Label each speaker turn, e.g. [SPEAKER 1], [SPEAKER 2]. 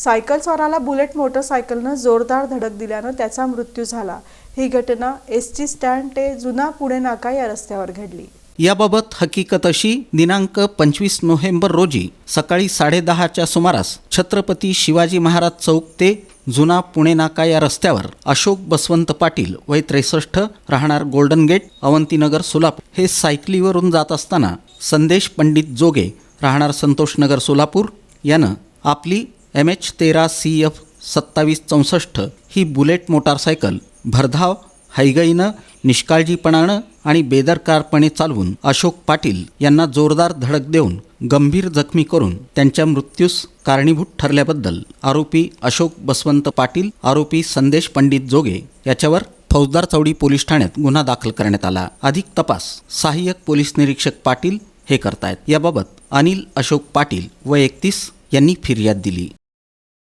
[SPEAKER 1] Cycle स्वाराला bullet मोटरसायकलनं जोरदार धडक दिल्यानं त्याचा मृत्यू झाला. ही घटना एस टी स्टँड ते जुना पुणे नाका या रस्त्यावर घडली.
[SPEAKER 2] याबाबत हकीकत अशी दिनांक पंचवीस नोव्हेंबर रोजी सकाळी साडेदहाच्या सुमारास छत्रपती शिवाजी महाराज चौक ते जुना पुणे नाका या रस्त्यावर अशोक बसवंत पाटील वय त्रेसष्ट राहणार गोल्डन गेट अवंतीनगर सोलापूर हे सायकलीवरून जात असताना संदेश पंडित जोगे राहणार संतोषनगर सोलापूर यानं आपली एम एच तेरा सी एफ सत्तावीस चौसष्ट ही बुलेट मोटारसायकल भरधाव हैगईनं निष्काळजीपणानं आणि बेदरकारपणे चालवून अशोक पाटील यांना जोरदार धडक देऊन गंभीर जखमी करून त्यांच्या मृत्यूस कारणीभूत ठरल्याबद्दल आरोपी अशोक बसवंत पाटील आरोपी संदेश पंडित जोगे याच्यावर फौजदार चौडी पोलीस ठाण्यात गुन्हा दाखल करण्यात आला. अधिक तपास सहाय्यक पोलीस निरीक्षक पाटील हे करतायत. याबाबत अनिल अशोक पाटील व एकतीस यांनी फिर्याद दिली.